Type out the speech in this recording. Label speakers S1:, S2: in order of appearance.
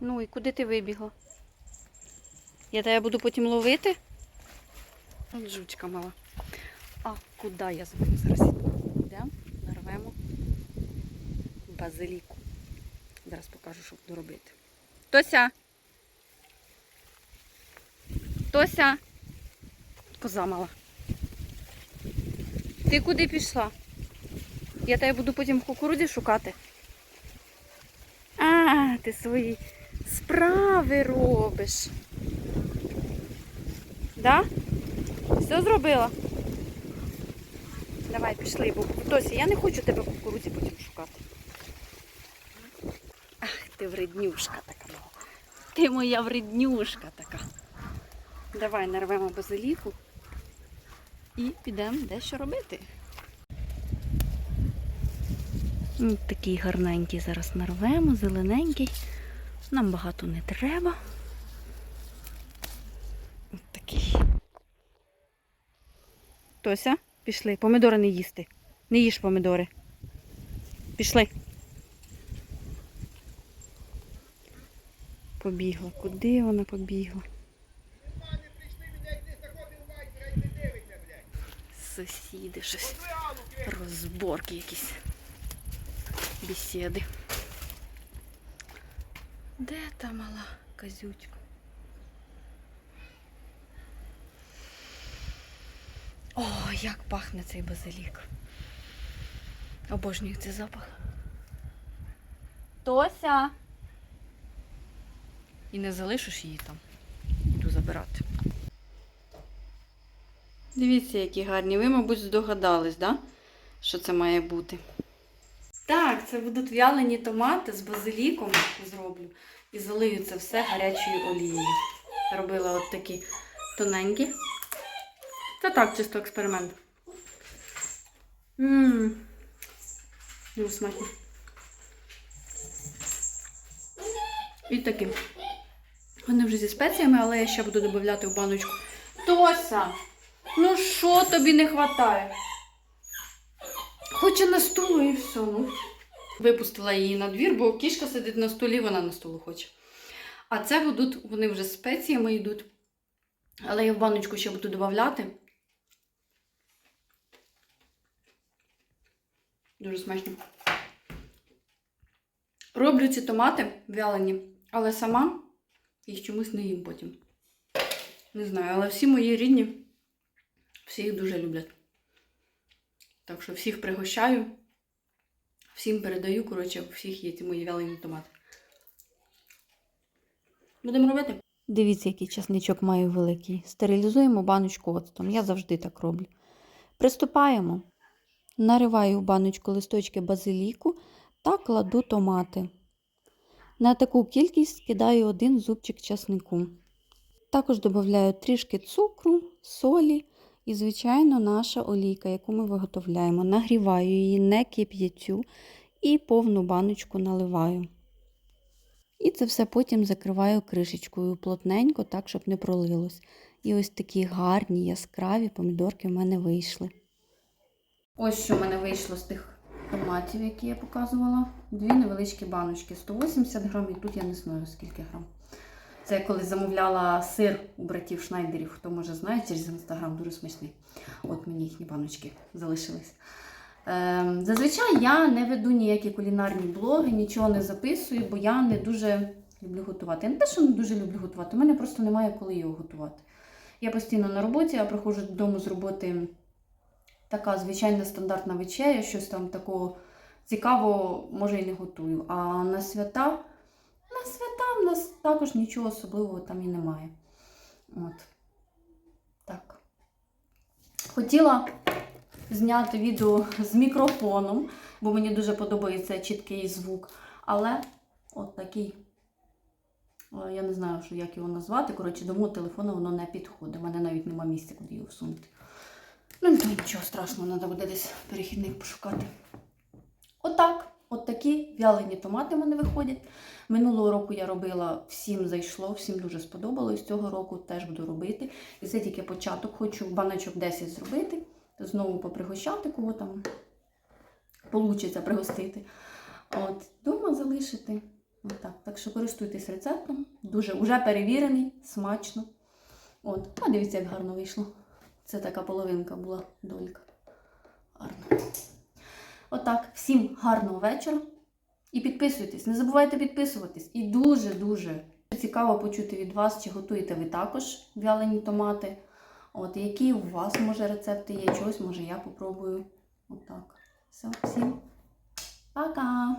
S1: Ну і куди ти вибігла? Я тебе буду потім ловити? От жучка мала. А куди я з вами зараз? Йдемо, нарвемо базиліку. Зараз покажу, що буду робити. Тося! Тося! Коза мала. Ти куди пішла? Я тебе буду потім в кукурудзі шукати. А, ти свої справи робиш. Да? Все зробила? Давай, пішли, бо Тося, я не хочу тебе в кукурудзі потім шукати. Ах, ти вреднюшка така. мала. Ти моя вреднюшка така. Давай нарвемо базиліку і підемо дещо робити. Ось Такий гарненький зараз нарвемо, зелененький. Нам багато не треба. Ось такий. Тося, пішли. Помидори не їсти. Не їж помидори. Пішли. Побігла. Куди вона побігла? Сусіди щось. Розборки якісь. Бесіди. Де та мала козючка? О, як пахне цей базилік. Обожнюю цей запах. Тося! І не залишиш її там. Буду забирати. Дивіться, які гарні. Ви, мабуть, здогадались, да? що це має бути. Так, це будуть в'ялені томати з базиліком зроблю. І залию це все гарячою олією. Робила от такі тоненькі. Це так, чисто експеримент. Ммм. Дуже смачно. І такі. Вони вже зі спеціями, але я ще буду додати в баночку. Тося! Ну що тобі не вистачає? Хоче на стулу і все. Ну. Випустила її на двір, бо кішка сидить на столі, вона на столу хоче. А це будуть, вони вже з спеціями йдуть. Але я в баночку ще буду додати. Дуже смачно. Роблю ці томати вялені, але сама їх чомусь не їм потім. Не знаю, але всі мої рідні, всі їх дуже люблять. Так що всіх пригощаю, всім передаю, коротше, у всіх є ці мої вялені томати. Будемо робити. Дивіться, який часничок маю великий. Стерилізуємо баночку оцтом. Я завжди так роблю. Приступаємо. Нариваю в баночку листочки базиліку та кладу томати. На таку кількість кидаю один зубчик часнику. Також додаю трішки цукру, солі і, звичайно, наша олійка, яку ми виготовляємо. Нагріваю її, не кип'ятю і повну баночку наливаю. І це все потім закриваю кришечкою плотненько, так, щоб не пролилось. І ось такі гарні, яскраві помідорки в мене вийшли. Ось що в мене вийшло з тих томатів, які я показувала. Дві невеличкі баночки. 180 грам, і тут я не знаю скільки грам. Це я коли замовляла сир у братів Шнайдерів, хто може знає, через інстаграм дуже смачний. От мені їхні баночки залишились. Ем, зазвичай я не веду ніякі кулінарні блоги, нічого не записую, бо я не дуже люблю готувати. Я не те, що не дуже люблю готувати, у мене просто немає коли його готувати. Я постійно на роботі, я приходжу додому з роботи така звичайна стандартна вечеря, щось там такого цікавого, може і не готую. А на свята, на свята в нас також нічого особливого там і немає. От. Так. Хотіла зняти відео з мікрофоном, бо мені дуже подобається чіткий звук. Але от такий, е, я не знаю, як його назвати. Коротше, до мого телефону воно не підходить. У мене навіть нема місця, куди його всунути. Ну, нічого страшного, треба буде десь перехідник пошукати. Отак. От такі вялені томати в мене виходять. Минулого року я робила, всім зайшло, всім дуже сподобалось. Цього року теж буду робити. І це тільки початок. Хочу баночок 10 зробити. Знову попригощати, кого там получиться пригостити. От, дома залишити. Отак. Так що користуйтесь рецептом. Дуже уже перевірений, смачно. От, а дивіться, як гарно вийшло. Це така половинка була долька. Гарно. Отак, всім гарного вечора. І підписуйтесь. Не забувайте підписуватись. І дуже-дуже цікаво почути від вас, чи готуєте ви також вялені томати. От, які у вас, може, рецепти є, чогось, може, я попробую. Отак. Все, всім пока!